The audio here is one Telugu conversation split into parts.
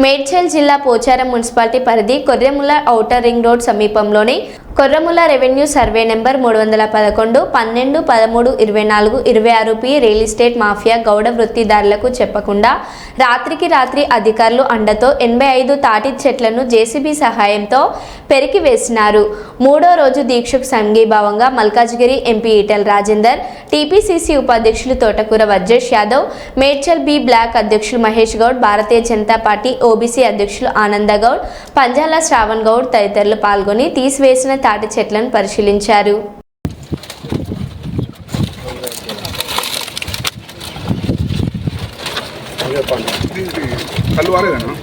మేడ్చల్ జిల్లా పోచారం మున్సిపాలిటీ పరిధి కొర్రెముల ఔటర్ రింగ్ రోడ్ సమీపంలోని కొర్రముల రెవెన్యూ సర్వే నెంబర్ మూడు వందల పదకొండు పన్నెండు పదమూడు ఇరవై నాలుగు ఇరవై ఆరు పి రియల్ ఎస్టేట్ మాఫియా గౌడ వృత్తిదారులకు చెప్పకుండా రాత్రికి రాత్రి అధికారులు అండతో ఎనభై ఐదు తాటి చెట్లను జేసీబీ సహాయంతో పెరికి వేసినారు మూడో రోజు దీక్షకు సంఘీభావంగా మల్కాజ్గిరి ఎంపీ ఈటెల్ రాజేందర్ టీపీసీసీ ఉపాధ్యక్షులు తోటకూర వజ్రేష్ యాదవ్ మేడ్చల్ బి బ్లాక్ అధ్యక్షులు మహేష్ గౌడ్ భారతీయ జనతా పార్టీ ఓబీసీ అధ్యక్షులు ఆనంద గౌడ్ పంజాల శ్రావణ్ గౌడ్ తదితరులు పాల్గొని తీసివేసిన తాటి చెట్లను పరిశీలించారు. కళ్ళు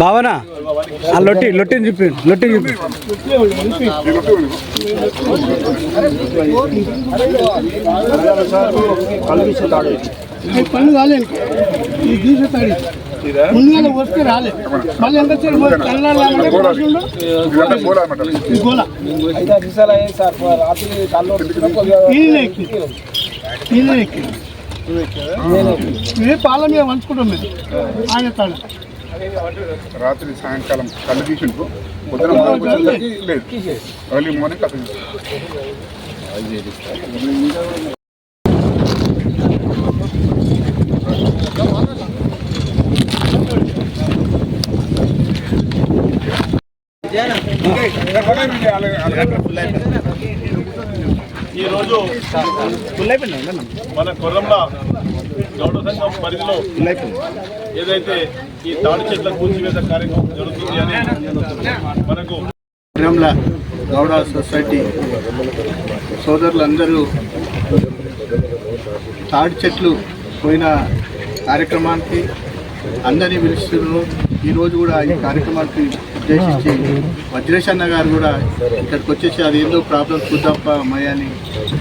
భావన? ఆ లొట్టి లొట్టిని చెప్పి లొట్టి చెప్పి పన్ను రాలేదు ఈ దీక్ష తాడి. ముందుగా వస్తే రాలే. మళ్ళీ ఎంత గోళ అన్నమాట. ఈ మేము పాల మీద పంచుకుంటాం మేము. ఆయన తాడ రాత్రి సాయంకాలం కళ్ళు తీసిండ్రు. పొద్దున లేదు. ఎర్లీ మార్నింగ్ కథ ఈరోజు మన కొర్రంల గౌడ సంఘం పరిధిలో ఏదైతే ఈ తాడి చెట్ల కూల్చివేత కార్యక్రమం జరుగుతుంది అని మనకు గ్రామ్ల గౌడ సొసైటీ సోదరులందరూ తాడి చెట్లు పోయిన కార్యక్రమానికి అందరినీ పిలుస్తున్నారు. ఈరోజు కూడా ఈ కార్యక్రమానికి ఉద్దేశించి వజ్రేష్ అన్న గారు కూడా ఇక్కడికి వచ్చేసి అది ఏందో ప్రాబ్లం చూద్దాంప అమ్మాయి అని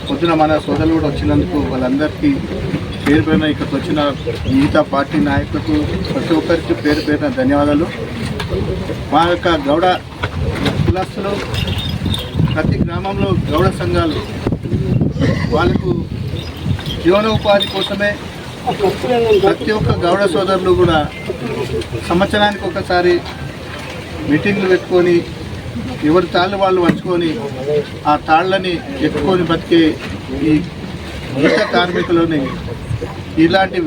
పొద్దున మన సోదరులు కూడా వచ్చినందుకు వాళ్ళందరికీ పేరు పేరున ఇక్కడికి వచ్చిన మిగతా పార్టీ నాయకులకు ప్రతి ఒక్కరికి పేరు పేరున ధన్యవాదాలు. మా యొక్క గౌడ కులస్తులు ప్రతి గ్రామంలో గౌడ సంఘాలు వాళ్ళకు జీవనోపాధి కోసమే ప్రతి ఒక్క గౌడ సోదరులు కూడా సంవత్సరానికి ఒకసారి మీటింగ్లు పెట్టుకొని ఎవరి తాళ్ళు వాళ్ళు పంచుకొని ఆ తాళ్ళని ఎత్తుకొని బతికే ఈ గీత కార్మికులని ఇలాంటి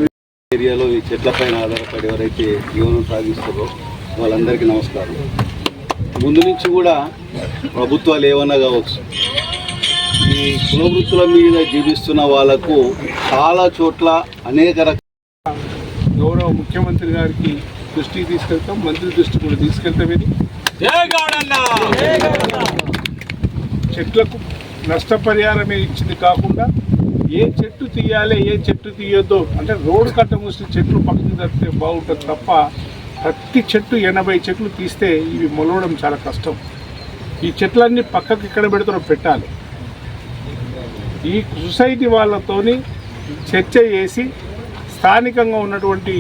ఏరియాలో ఈ చెట్లపైన ఆధారపడి ఎవరైతే జీవనం సాగిస్తారో వాళ్ళందరికీ నమస్కారం. ముందు నుంచి కూడా ప్రభుత్వాలు ఏమన్నా కావచ్చు. ఈ కులవృత్తుల మీద జీవిస్తున్న వాళ్ళకు చాలా చోట్ల అనేక రకాల గౌరవ ముఖ్యమంత్రి గారికి దృష్టికి తీసుకెళ్తాం మంత్రి దృష్టి కూడా తీసుకెళ్తాం ఇది. చెట్లకు నష్టపరిహారం ఇచ్చింది కాకుండా ఏ చెట్టు తీయాలి ఏ చెట్టు తీయొద్దో అంటే రోడ్డు కట్ట మూసి చెట్లు పక్కన తప్పితే బాగుంటుంది తప్ప ప్రతి చెట్టు ఎనభై చెట్లు తీస్తే ఇవి మొలవడం చాలా కష్టం. ఈ చెట్లన్నీ పక్కకి ఎక్కడ పెడతారో పెట్టాలి. ఈ సొసైటీ వాళ్ళతోని చర్చ చేసి స్థానికంగా ఉన్నటువంటి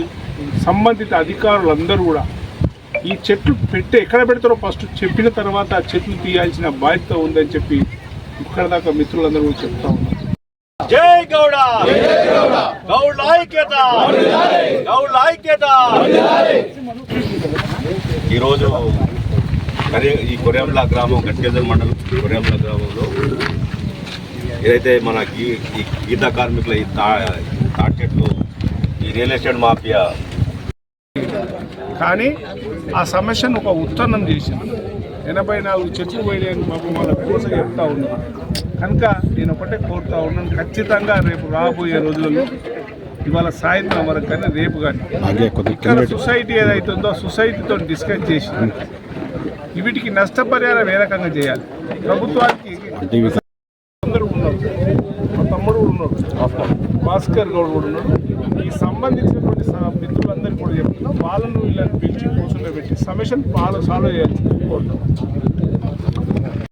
సంబంధిత అధికారులందరూ కూడా ఈ చెట్లు పెట్టి ఎక్కడ పెడతారో ఫస్ట్ చెప్పిన తర్వాత ఆ చెట్లు తీయాల్సిన బాధ్యత ఉందని చెప్పి ఇక్కడ దాకా మిత్రులందరూ కూడా చెప్తా ఉన్నారు. జై గౌడ! గౌడ ఐక్యత! గౌడ ఐక్యత! ఈరోజు ఈ కొరియాంల గ్రామం గట్కేజల్ మండలం కొరియాంల గ్రామంలో ఏదైతే మన గీ ఈ గీత కార్మికుల ఈ తా తాటి చెట్లు ఈ రియల్ ఎస్టేట్ మాఫియా కానీ ఆ సమస్యను ఒక ఉత్తన్నం చేసింది. ఎనభై నాలుగు చెట్లు పోయినాయని పాపం వాళ్ళ కోసం చెప్తా ఉన్నాను కనుక నేను ఒకటే కోరుతా ఉన్నాను ఖచ్చితంగా రేపు రాబోయే రోజులలో ఇవాళ సాయంత్రం వరకు కానీ రేపు కానీ ఇక్కడ సొసైటీ ఏదైతుందో సొసైటీతో డిస్కస్ చేసి వీటికి నష్టపరిహారం ఏ రకంగా చేయాలి? ప్రభుత్వానికి అందరూ ఉన్నారు మా తమ్ముడు కూడా ఉన్నాడు భాస్కర్ గౌడ్ కూడా ఉన్నాడు ఈ సంబంధించినటువంటి మిత్రులందరికీ కూడా చెప్తున్నాం వాళ్ళను వీళ్ళని పిలిచి కూర్చుండబెట్టి పెట్టి సమస్యను వాళ్ళు సాల్వ్ చేయాల్సింది కోరుతున్నాం.